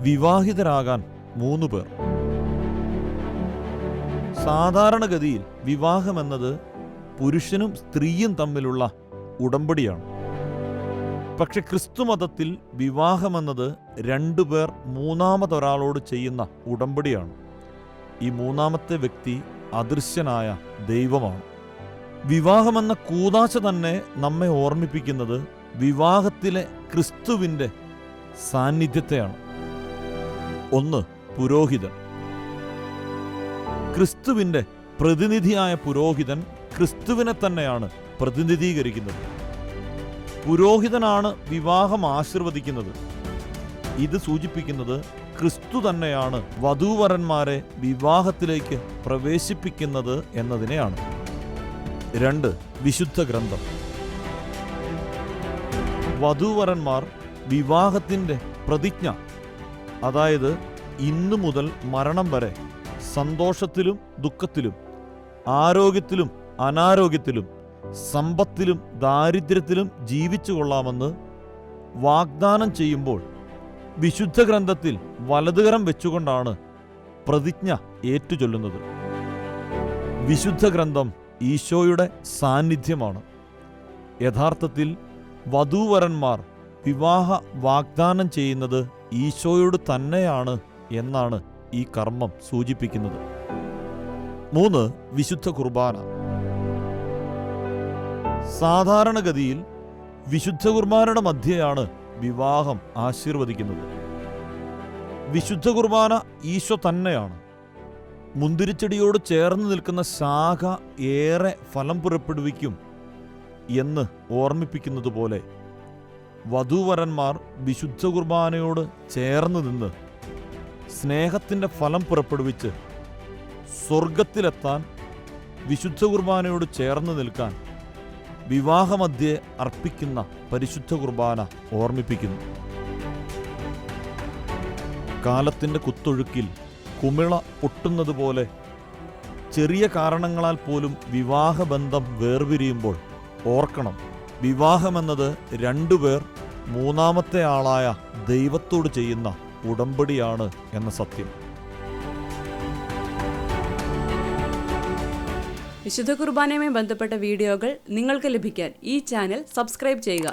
വിവാഹിതരാകാൻ മൂന്ന് പേർ. സാധാരണഗതിയിൽ വിവാഹമെന്നത് പുരുഷനും സ്ത്രീയും തമ്മിലുള്ള ഉടമ്പടിയാണ്. പക്ഷെ ക്രിസ്തുമതത്തിൽ വിവാഹമെന്നത് രണ്ടു പേർ മൂന്നാമതൊരാളോട് ചെയ്യുന്ന ഉടമ്പടിയാണ്. ഈ മൂന്നാമത്തെ വ്യക്തി അദൃശ്യനായ ദൈവമാണ്. വിവാഹമെന്ന കൂതാശ തന്നെ നമ്മെ ഓർമ്മിപ്പിക്കുന്നത് വിവാഹത്തിലെ ക്രിസ്തുവിന്റെ സാന്നിധ്യത്തെയാണ്. ഒന്ന് പുരോഹിതൻ. ക്രിസ്തുവിന്റെ പ്രതിനിധിയായ പുരോഹിതൻ ക്രിസ്തുവിനെ തന്നെയാണ് പ്രതിനിധീകരിക്കുന്നത്. പുരോഹിതനാണ് വിവാഹം ആശീർവദിക്കുന്നത്. ഇത് സൂചിപ്പിക്കുന്നത് ക്രിസ്തു തന്നെയാണ് വധൂവരന്മാരെ വിവാഹത്തിലേക്ക് പ്രവേശിപ്പിക്കുന്നത് എന്നതിനെയാണ്. രണ്ട് വിശുദ്ധ ഗ്രന്ഥം. വധൂവരന്മാർ വിവാഹത്തിന്റെ പ്രതിജ്ഞ അതായത് ഇന്നു മുതൽ മരണം വരെ സന്തോഷത്തിലും ദുഃഖത്തിലും ആരോഗ്യത്തിലും അനാരോഗ്യത്തിലും സമ്പത്തിലും ദാരിദ്ര്യത്തിലും ജീവിച്ചു കൊള്ളാമെന്ന് വാഗ്ദാനം ചെയ്യുമ്പോൾ വിശുദ്ധ ഗ്രന്ഥത്തിൽ വലതുകരം വെച്ചുകൊണ്ടാണ് പ്രതിജ്ഞ ഏറ്റുചൊല്ലുന്നത്. വിശുദ്ധ ഗ്രന്ഥം ഈശോയുടെ സാന്നിധ്യമാണ്. യഥാർത്ഥത്തിൽ വധൂവരന്മാർ വിവാഹ വാഗ്ദാനം ചെയ്യുന്നത് ഈശോയോട് തന്നെയാണ് എന്നാണ് ഈ കർമ്മം സൂചിപ്പിക്കുന്നത്. മൂന്ന് വിശുദ്ധ കുർബാന. സാധാരണഗതിയിൽ വിശുദ്ധ കുർബാനയുടെ മധ്യയാണ് വിവാഹം ആശീർവദിക്കുന്നത്. വിശുദ്ധ കുർബാന ഈശോ തന്നെയാണ്. മുന്തിരിച്ചെടിയോട് ചേർന്ന് നിൽക്കുന്ന ശാഖ ഏറെ ഫലം പുറപ്പെടുവിക്കും എന്ന് ഓർമ്മിപ്പിക്കുന്നത് പോലെ വധൂവരന്മാർ വിശുദ്ധ കുർബാനയോട് ചേർന്ന് നിന്ന് സ്നേഹത്തിന്റെ ഫലം പുറപ്പെടുവിച്ച് സ്വർഗത്തിലെത്താൻ വിശുദ്ധ കുർബാനയോട് ചേർന്ന് നിൽക്കാൻ വിവാഹമധ്യേ അർപ്പിക്കുന്ന പരിശുദ്ധ കുർബാന ഓർമ്മിപ്പിക്കുന്നു. കാലത്തിന്റെ കുത്തൊഴുക്കിൽ കുമിള പൊട്ടുന്നത് പോലെ ചെറിയ കാരണങ്ങളാൽ പോലും വിവാഹബന്ധം വേർപിരിയുമ്പോൾ ഓർക്കണം. വിവാഹമെന്നത് രണ്ടുപേർ മൂന്നാമത്തെ ആളായ ദൈവത്തോട് ചെയ്യുന്ന ഉടമ്പടിയാണ് എന്ന സത്യം. വിശുദ്ധ കുർബാനയുമായി ബന്ധപ്പെട്ട വീഡിയോകൾ നിങ്ങൾക്ക് ലഭിക്കാൻ ഈ ചാനൽ സബ്സ്ക്രൈബ് ചെയ്യുക.